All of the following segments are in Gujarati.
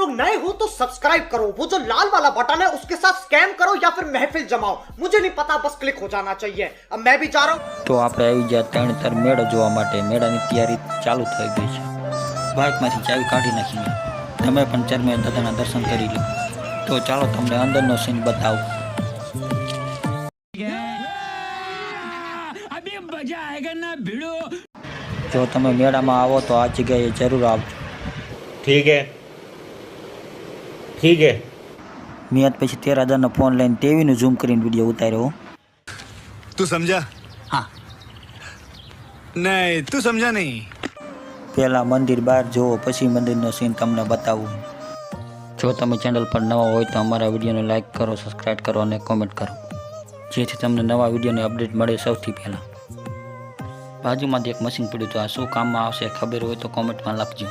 लोग नए हो तो सब्सक्राइब करो वो जो लाल वाला बटन है उसके साथ स्कैम करो या फिर महफिल जमाओ मुझे नहीं पता बस क्लिक हो जाना चाहिए अब मैं भी जा रहा हूँ તો આપણે આવી ગયા ત્રણ ચાર મેળો જોવા માટે મેળાની તૈયારી ચાલુ થઈ ગઈ છે બાઇકમાંથી ચાવી કાઢી નાખીને તમે પણ ચરમે દાદાના દર્શન કરી લો તો ચાલો તમને અંદરનો સીન બતાવું જો તમે મેળામાં આવો તો આ જગ્યાએ જરૂર આવજો ठीक है ठीक है મેં આજ પછી તેર હજારનો ફોન લઈને ટીવીનું ઝૂમ કરીને વિડીયો ઉતાર્યો હો. तू समझा हाँ नहीं तू समझा नहीं પહેલાં મંદિર બહાર જુઓ પછી મંદિરનો સીન તમને બતાવું જો તમે ચેનલ પર નવા હોય તો અમારા વિડીયોને લાઇક કરો સબસ્ક્રાઈબ કરો અને કોમેન્ટ કરો જેથી તમને નવા વિડીયોની અપડેટ મળે સૌથી પહેલાં બાજુમાંથી એક મશીન પડ્યું તો આ શું કામમાં આવશે ખબર હોય તો કોમેન્ટમાં લખજો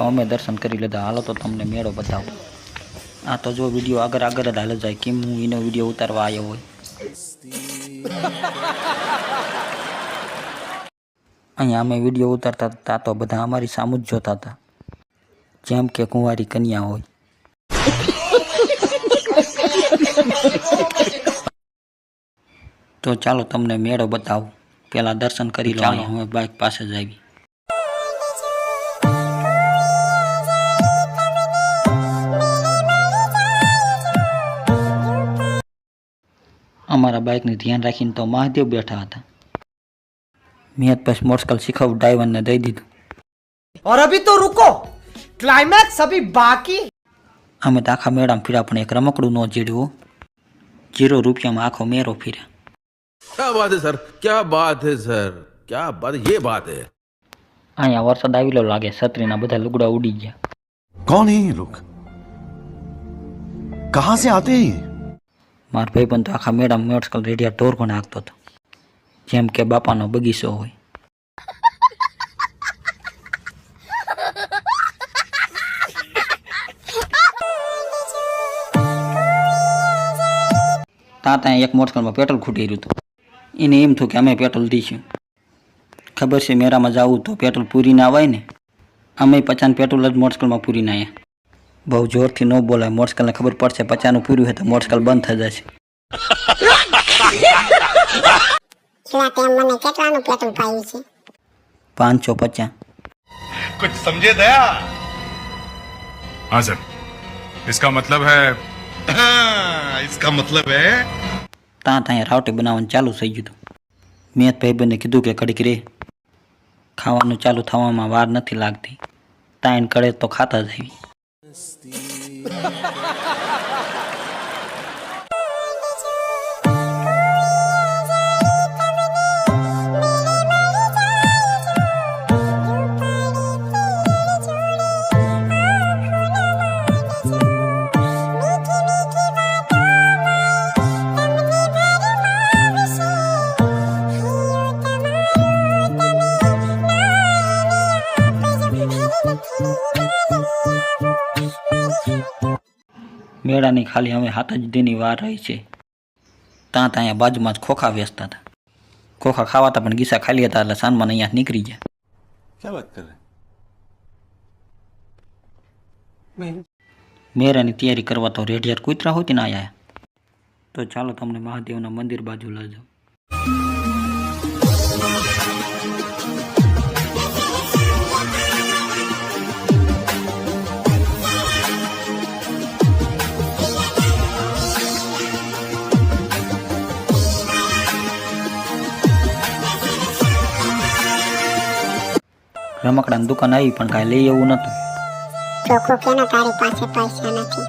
તો અમે દર્શન કરી લીધા. હાલો તો તમને મેળો બતાવો. આ તો જો વીડિયો આગળ આગળ જ હાલ જાય. કેમ હું એનો વીડિયો ઉતારવા આવ્યો હોય? અહીંયા અમે વીડિયો ઉતારતા હતા તો બધા અમારી સામું જ જોતા હતા. જેમ કે કુંવારી કન્યા હોય. તો ચાલો તમને મેળો બતાવું. પહેલાં દર્શન કરી લો અમે બાઇક પાસે જ આવી અમારા બાઇકને ધ્યાન રાખીને તો મહાદેવ બેઠા હતા. મેં પછી મોટરસાઇકલ શીખવું ડ્રાઈવરને દઈ દીધું. ઓર અભી તો રૂકો ક્લાઇમેક્સ અભી બાકી અમે તો આખા મેળામાં ફીરા પણ એક રમકડું ન જીડવું જીરો રૂપિયામાં આખો મેરો ફીરા ક્યા બાત હે સર ક્યા બાત હે સર ક્યા બાત યે બાત હે અહીંયા વરસાદ આવેલો લાગે છત્રીના બધા લુગડા ઉડી ગયા. કોણ હે લોક કહા સે આતે હે મારા ભાઈ પણ તો આખા મેળામાં મોટરસાઇકલ રેડિયા ઢોર પણ હાંકતો હતો. જેમ કે બાપાનો બગીચો હોય. ત્યાં એક મોટરસાઇકલમાં પેટ્રોલ ખૂટી રહ્યું હતું. એને એમ થયું કે અમે પેટ્રોલ દઈશું ખબર છે મેરામાં જવું તો પેટ્રોલ પૂરી ના આવે ને? અમે પચાસ પેટ્રોલ જ મોટરસાઇકલમાં પૂરી ના આવ્યા બહુ જોરથી ન બોલાય મોટરસાઇકલને ખબર પડશે પચાસનું પૂર્યું હોય તો મોટરસાઇકલ બંધ થઈ જશે એટલા તેમ મને કેટલાનું પેટ્રોલ પાયું છે પાંચસો પચાસ कुछ समझे दया हाँ सर इसका मतलब है हाँ, इसका मतलब है ત્યાં ત્યાં રાવટી બનાવવાનું ચાલુ થઈ ગયું હતું મેં ભાઈબંધને કીધું કે કડીક રે ખાવાનું ચાલુ થવામાં વાર નથી લાગતી તાઈન કડે તો ખાતા જ આવી honesty. મેળાની ખાલી હવે હાથ જ દીની વાર રહી છે. ત્યાં ત્યાં બાજુમાં જ ખોખા વ્યસ્ત હતા. ખોખા ખાવાતા પણ ગીસા ખાલી હતા એટલે સાંજમાં અહીંયા નીકળી ગયા. ક્યાં વાત કરે? મેરાની તૈયારી કરવા તો રેઢિયાર કૂતરા હોય ને આયા. તો ચાલો તમને મહાદેવના મંદિર બાજુ લઈ જાઉં. રમકડાની દુકાન આવી પણ કાંઈ લઈ એવું નહોતું. ચોખ્ખું કે તારી પાસે પૈસા નથી?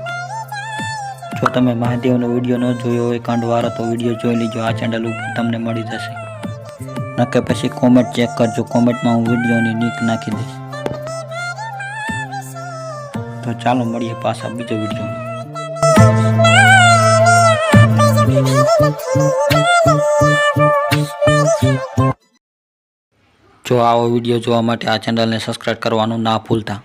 જો તમે મહાદેવનો વીડિયો ન જોયો હોય કંડવારો તો વીડિયો જોઈ લીજો. આ ચેનલ ઉપર તમને મળી જશે. નકે પછી કોમેન્ટ ચેક કરજો. કોમેન્ટમાં હું વિડીયોની નીક નાખી દઈશ. તો ચાલો મળીએ પાછા બીજો વીડિયો. જો આવો વીડિયો જોવા માટે આ ચેનલને સબસ્ક્રાઈબ કરવાનું ના ભૂલતા.